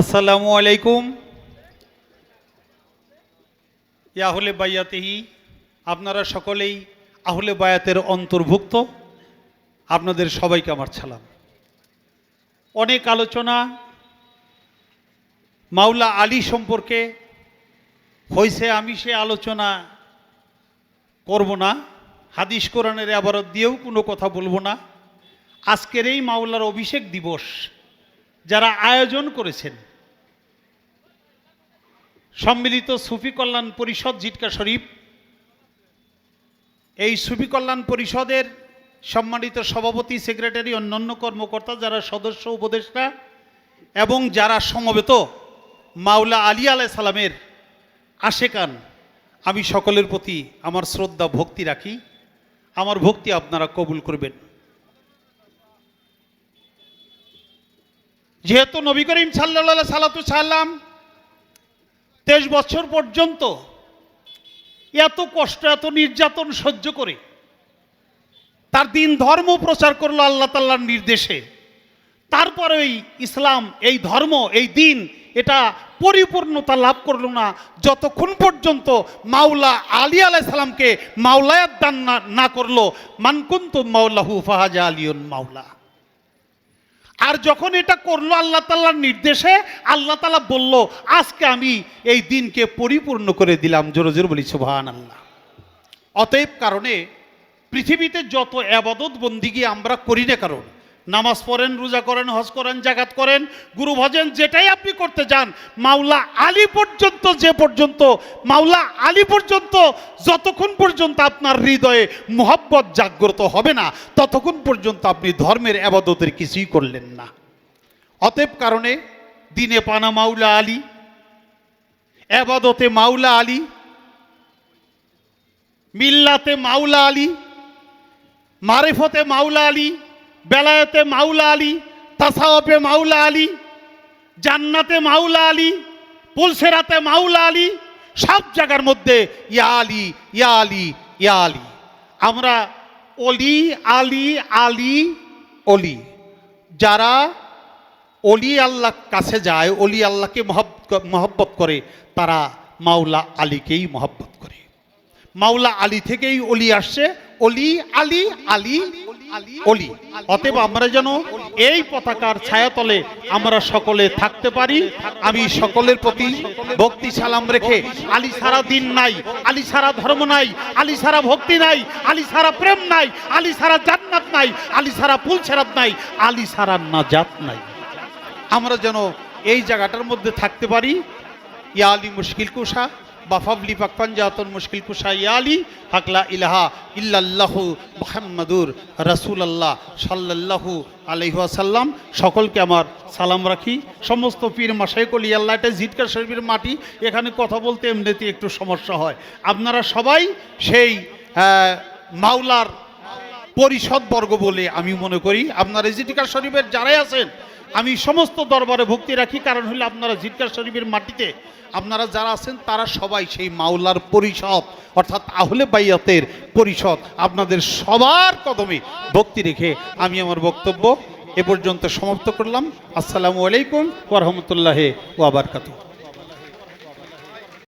আসসালামু আলাইকুম। ইয়াহলে বাইয়াতেহি আপনারা সকলেই আহলে বায়াতের অন্তর্ভুক্ত, আপনাদের সবাইকে আমার সালাম। অনেক আলোচনা মাওলা আলী সম্পর্কে হয়েছে, আমি সে আলোচনা করব না। হাদিস কোরআনের আবারত দিয়েও কোনো কথা বলব না। আজকের এই মাওলার অভিষেক দিবস যারা আয়োজন করেছেন। সম্মিলিত সুফি কল্যাণ পরিষদ জিটকা শরীফ, এই সুফি কল্যাণ পরিষদের সম্মানিত সভাপতি, সেক্রেটারি, অন্যান্য কর্মকর্তা, যারা সদস্য, উপদেষ্টা এবং যারা সমবেত মাওলা আলী আলাই সালামের আশেকান আমি সকলের প্রতি আমার শ্রদ্ধা, ভক্তি রাখি। আমার ভক্তি আপনারা কবুল করবেন। যেহেতু নবী করিম সাল্লা সালাতু সাল্লাম তেইশ বছর পর্যন্ত এত কষ্ট, এত নির্যাতন সহ্য করে তার দিন ধর্ম প্রচার করল আল্লাহ তাল্লার নির্দেশে। তারপরে এই ইসলাম, এই ধর্ম, এই দিন এটা পরিপূর্ণতা লাভ করল না। যতক্ষণ পর্যন্ত মাওলা আলী আলাইসালামকে মাওলায়াত দান না না করল মানকুন্ত মাওলাহু ফাহাজা আলিউন মাওলা। আর যখন এটা করল আল্লাহ তাল্লার নির্দেশে, আল্লাহ তালা বলল, আজকে আমি এই দিনকে পরিপূর্ণ করে দিলাম। জোর জোর বলি সুভান আল্লাহ অতএব কারণে পৃথিবীতে যত আবাদত বন্দিগি আমরা করি না কারণ নামাজ পড়েন, রোজা করেন, হজ করেন জাগাত করেন, গুরু ভজন যেটাই আপনি করতে যান, মাওলা আলী পর্যন্ত যে পর্যন্ত, মাওলা আলী পর্যন্ত, যতক্ষণ পর্যন্ত আপনার হৃদয়ে মোহাব্বত জাগ্রত হবে না, ততক্ষণ পর্যন্ত আপনি ধর্মের আবাদতের কিছুই করলেন না। অতএব কারণে দিনে পানা মাওলা আলী, আবাদতে মাওলা আলী, মিল্লাতে মাওলা আলী, মারেফতে মাওলা আলী বেলায়েতে মাউলা আলী তাসাওয়াপে মাওলা আলী, জান্নাতে মাওলা আলী, পুলসেরাতে মাওলা আলী, সব জায়গার মধ্যে ইয়া আলী ইয়া আলী ইয়া আলী। আমরা অলি, আলী আলী, অলি। যারা অলি আল্লাহ কাছে যায়, অলি আল্লাহকে মহব্বত করে, তারা মাওলা আলীকেই মহব্বত করে। মাওলা আলী থেকেই অলি আসছে অলি, আলী আলী অলি। অতএব আমরা যেন এই পতাকার ছায়াতলে আমরা সকলে থাকতে পারি। আমি সকলের প্রতি ভক্তি সালাম রেখে আলী সারা দিন নাই, আলী সারা ধর্ম নাই, আলী সারা ভক্তি নাই, আলী সারা প্রেম নাই, আলী সারা জান্নাত নাই, আলী সারা ফুল ছেরাত নাই, আলী সারা নাজাত নাই। আমরা যেন এই জায়গাটার মধ্যে থাকতে পারি। ইয়া আলী মুশকিল কুষা বাফাবলি পাকপাঞ্জাতন মুশকিল কুষা ইয়া আলী হাকলা ইলাহা ইল্লাল্লাহু মোহাম্মদুর রাসূলুল্লাহ সাল্লাল্লাহু আলাইহি ওয়াসাল্লাম। সকলকে আমার সালাম রাখি। সমস্ত পীর মাসাইকলি আল্লাহ এটা জিটকা শরীফের মাটি। এখানে কথা বলতে এমনিতে একটু সমস্যা হয়। আপনারা সবাই সেই মাওলার পরিষদ বর্গ বলে আমি মনে করি। আপনারা জিটিকার শরীফের যারাই আছেন আমি সমস্ত দরবারে ভক্তি রাখি, কারণ হলো আপনারা জিটকার শরীফের মাটিতে, আপনারা যারা আছেন তারা সবাই সেই মাওলার পরিষদ, অর্থাৎ আহলে বাইয়াতের পরিষদ। আপনাদের সবার কদমে ভক্তি রেখে আমি আমার বক্তব্য এ পর্যন্ত সমাপ্ত করলাম। আসসালামু আলাইকুম ওরহমতুল্লাহ ওয়াবারকাতু